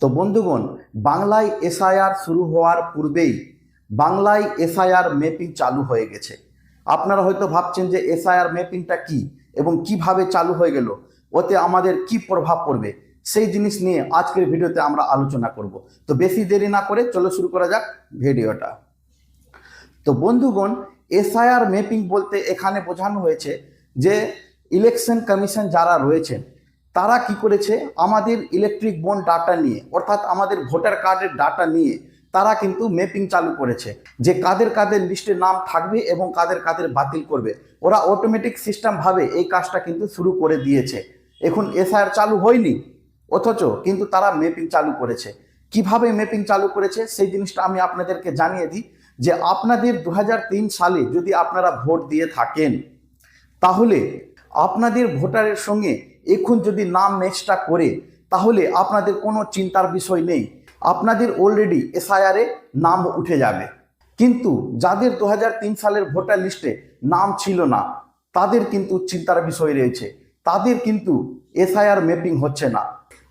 তো বন্ধুগণ, বাংলায় এসআইআর শুরু হওয়ার পূর্বেই বাংলায় এসআইআর ম্যাপিং চালু হয়ে গেছে। আপনারা হয়তো ভাবছেন যে এসআইআর ম্যাপিংটা কি এবং কীভাবে চালু হয়ে গেল, ওতে আমাদের কি প্রভাব পড়বে, সেই জিনিস নিয়ে আজকের ভিডিওতে আমরা আলোচনা করব। তো বেশি দেরি না করে চলো শুরু করা যাক ভিডিওটা। তো বন্ধুগণ, এসআইআর ম্যাপিং বলতে এখানে বোঝানো হয়েছে যে ইলেকশন কমিশন যারা রয়েছেন তারা কি করেছে? আমাদের ইলেকট্রিক বোন ডাটা নিয়ে, অর্থাৎ আমাদের ভোটার কার্ডের ডাটা নিয়ে তারা কিন্তু ম্যাপিং চালু করেছে যে কাদের কাদের লিস্টে নাম থাকবে এবং কাদের কাদের বাতিল করবে। ওরা অটোমেটিক সিস্টেমভাবে এই কাজটা কিন্তু শুরু করে দিয়েছে। এখন এসআইআর চালু হয়নি, অথচ কিন্তু তারা ম্যাপিং চালু করেছে। কীভাবে ম্যাপিং চালু করেছে? সেই জিনিসটা আমি আপনাদেরকে জানিয়ে দিই যে আপনাদের দু হাজার তিন সালে যদি আপনারা ভোট দিয়ে থাকেন, তাহলে আপনাদের ভোটারের সঙ্গে এখন যদি নাম ম্যাচটা করে, তাহলে আপনাদের কোনো চিন্তার বিষয় নেই। আপনাদের অলরেডি এসআইআরে নাম উঠে যাবে। কিন্তু যাদের দু হাজার তিন সালের ভোটার লিস্টে নাম ছিল না, তাদের কিন্তু চিন্তার বিষয় রয়েছে। তাদের কিন্তু এসআইআর ম্যাপিং হচ্ছে না।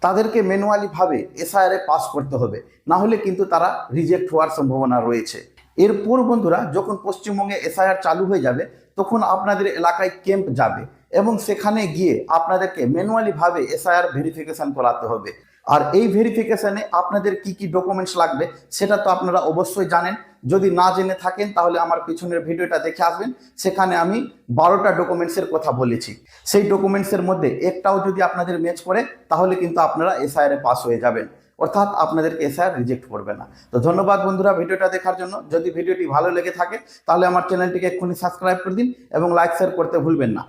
তাদেরকে ম্যানুয়ালিভাবে এসআইআরে পাস করতে হবে। না হলে কিন্তু তারা রিজেক্ট হওয়ার সম্ভাবনা রয়েছে। এরপর বন্ধুরা, যখন পশ্চিমবঙ্গে এসআইআর চালু হয়ে যাবে, তখন আপনাদের এলাকায় ক্যাম্প যাবে। এবং সেখানে গিয়ে আপনাদেরকে ম্যানুয়ালিভাবে এসআইআর ভেরিফিকেশন করাতে হবে। আর এই ভেরিফিকেশনে আপনাদের কি কি ডকুমেন্টস লাগবে, সেটা তো আপনারা অবশ্যই জানেন। যদি না জেনে থাকেন, তাহলে আমার পিছনের ভিডিওটা দেখে আসবেন। সেখানে আমি বারোটা ডকুমেন্টসের কথা বলেছি। সেই ডকুমেন্টসের মধ্যে একটাও যদি আপনাদের ম্যাচ করে, তাহলে কিন্তু আপনারা এসআইআরে পাস হয়ে যাবেন। অর্থাৎ আপনাদেরকে এসআইআর রিজেক্ট করবে না। তো ধন্যবাদ বন্ধুরা ভিডিওটা দেখার জন্য। যদি ভিডিওটি ভালো লেগে থাকে, তাহলে আমার চ্যানেলটিকে এক্ষুনি সাবস্ক্রাইব করে দিন এবং লাইক শেয়ার করতে ভুলবেন না।